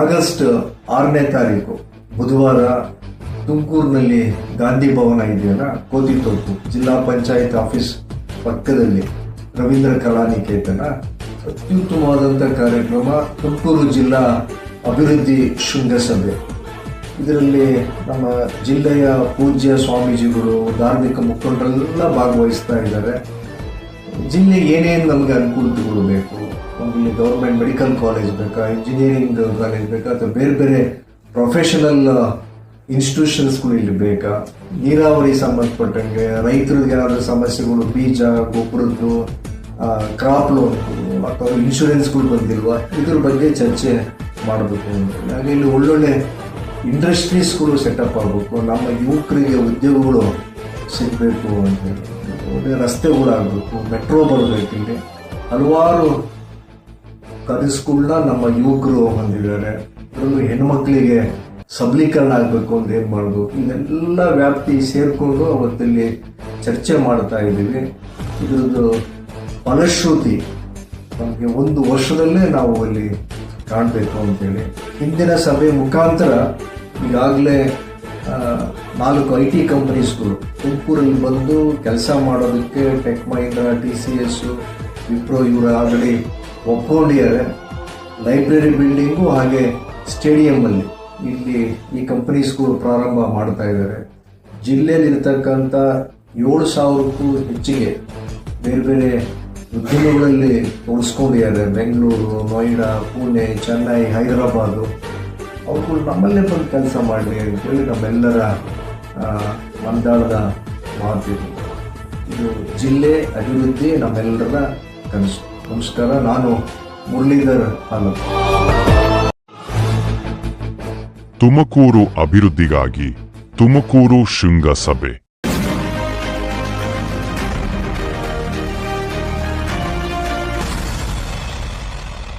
August ಆರನೇ ತಾರೀಕು ಬುಧವಾರ ತುಮಕೂರಿನಲ್ಲಿ ಗಾಂಧಿ ಭವನ ಇದೆಯಲ್ಲ? ಕೋತಿ ತೋಪು ಜಿಲ್ಲಾ ಪಂಚಾಯತ್ ಆಫೀಸ್ ಪಕ್ಕದಲ್ಲಿ ರವೀಂದ್ರ ಕಲಾನಿಕೇತನ. ಅತ್ಯುತ್ತಮವಾದಂಥ ಕಾರ್ಯಕ್ರಮ. ತುಮಕೂರು ಜಿಲ್ಲಾ ಅಭಿವೃದ್ಧಿ ಶೃಂಗಸಭೆ. ಇದರಲ್ಲಿ ನಮ್ಮ ಜಿಲ್ಲೆಯ ಪೂಜ್ಯ ಸ್ವಾಮೀಜಿಗಳು, ಧಾರ್ಮಿಕ ಮುಖಂಡರೆಲ್ಲ ಭಾಗವಹಿಸ್ತಾ ಇದ್ದಾರೆ. ಜಿಲ್ಲೆಗೆ ಏನೇನು ನಮಗೆ ಅನುಕೂಲತೆಗಳು ಬೇಕು ನಮಗೆ ಗೌರ್ಮೆಂಟ್ ಮೆಡಿಕಲ್ ಕಾಲೇಜ್ ಬೇಕಾ ಇಂಜಿನಿಯರಿಂಗ್ ಕಾಲೇಜ್ ಬೇಕಾ, ಅಥವಾ ಬೇರೆ ಬೇರೆ ಪ್ರೊಫೆಷನಲ್ ಇನ್ಸ್ಟಿಟ್ಯೂಷನ್ಸ್ಗಳು ಇಲ್ಲಿ ಬೇಕಾ? ನೀರಾವರಿ ಸಂಬಂಧಪಟ್ಟಂಗೆ ರೈತರಿಗೆ ಏನಾದರೂ ಸಮಸ್ಯೆಗಳು, ಬೀಜ, ಗೊಬ್ಬರದ್ದು ಕ್ರಾಪ್ ಲೋನ್ ಅಥವಾ ಇನ್ಶೂರೆನ್ಸ್ಗಳು ಬಂದಿಲ್ವಾ? ಇದ್ರ ಬಗ್ಗೆ ಚರ್ಚೆ ಮಾಡಬೇಕು ಅಂತ. ಹಾಗೆ ಇಲ್ಲಿ ಒಳ್ಳೊಳ್ಳೆ ಇಂಡಸ್ಟ್ರೀಸ್ಗಳು ಸೆಟಪ್ ಆಗಬೇಕು. ನಮ್ಮ ಯುವಕರಿಗೆ ಉದ್ಯೋಗಗಳು ಸಿಗಬೇಕು ಅಂತ ಹೇಳಿ ಊರಾಗಬೇಕು, ಮೆಟ್ರೋ ಬರಬೇಕು ಇಲ್ಲಿ. ಹಲವಾರು ಕನಸುಗಳನ್ನ ನಮ್ಮ ಯುವಕರು ಹೊಂದಿದ್ದಾರೆ. ಅದರಲ್ಲೂ ಹೆಣ್ಮಕ್ಳಿಗೆ ಸಬಲೀಕರಣ ಆಗಬೇಕು ಅಂತ ಏನು ಮಾಡಬೇಕು? ಇದೆಲ್ಲ ವ್ಯಾಪ್ತಿ ಸೇರಿಕೊಂಡು ಅವತ್ತಲ್ಲಿ ಚರ್ಚೆ ಮಾಡ್ತಾ ಇದ್ದೀವಿ. ಇದರದ್ದು ಫಲಶ್ರುತಿ ನಮಗೆ ಒಂದು ವರ್ಷದಲ್ಲೇ ನಾವು ಅಲ್ಲಿ ಕಾಣಬೇಕು ಅಂತೇಳಿ. ಹಿಂದಿನ ಸಭೆ ಮುಖಾಂತರ ಈಗಾಗಲೇ ನಾಲ್ಕು ಐ ಟಿ ಕಂಪನೀಸ್ಗಳು. ತುಮಕೂರಲ್ಲಿ ಬಂದು ಕೆಲಸ ಮಾಡೋದಕ್ಕೆ tech Mahindra, T C S, Wipro ಇವರು ಆಲ್ರೆಡಿ ಒಪ್ಕೊಂಡಿದ್ದಾರೆ ಲೈಬ್ರರಿ ಬಿಲ್ಡಿಂಗು ಹಾಗೆ ಸ್ಟೇಡಿಯಮ್ಮಲ್ಲಿ ಇಲ್ಲಿ ಈ ಕಂಪನೀಸ್ಗಳು ಪ್ರಾರಂಭ ಮಾಡ್ತಾ ಇದ್ದಾರೆ. ಜಿಲ್ಲೆಯಲ್ಲಿ ಇರತಕ್ಕಂತ ಏಳು ಸಾವಿರಕ್ಕೂ ಹೆಚ್ಚಿಗೆ ಬೇರೆ ಬೇರೆ ಉದ್ಯಮಗಳಲ್ಲಿ ಉಳಿಸ್ಕೊಂಡಿದ್ದಾರೆ. ಬೆಂಗಳೂರು, ನೋಯ್ಡಾ, ಪುಣೆ, ಚೆನ್ನೈ, ಹೈದರಾಬಾದು. ಅವ್ರುಗಳು ನಮ್ಮಲ್ಲೇ ಬಂದು ಕೆಲಸ ಮಾಡಲಿ ಅಂತೇಳಿ ನಮ್ಮೆಲ್ಲರ ಮಂದಾಳದ ಮಾತಿದು ಇದು ಜಿಲ್ಲೆ ಅಭಿವೃದ್ಧಿ ನಮ್ಮೆಲ್ಲರ ಕನಸು. ನಮಸ್ಕಾರ, ನಾನು ಮುರಳೀಧರ್ ಹಾಲಪ್ಪ ತುಮಕೂರು ಅಭಿವೃದ್ಧಿಗಾಗಿ ತುಮಕೂರು ಶೃಂಗಸಭೆ.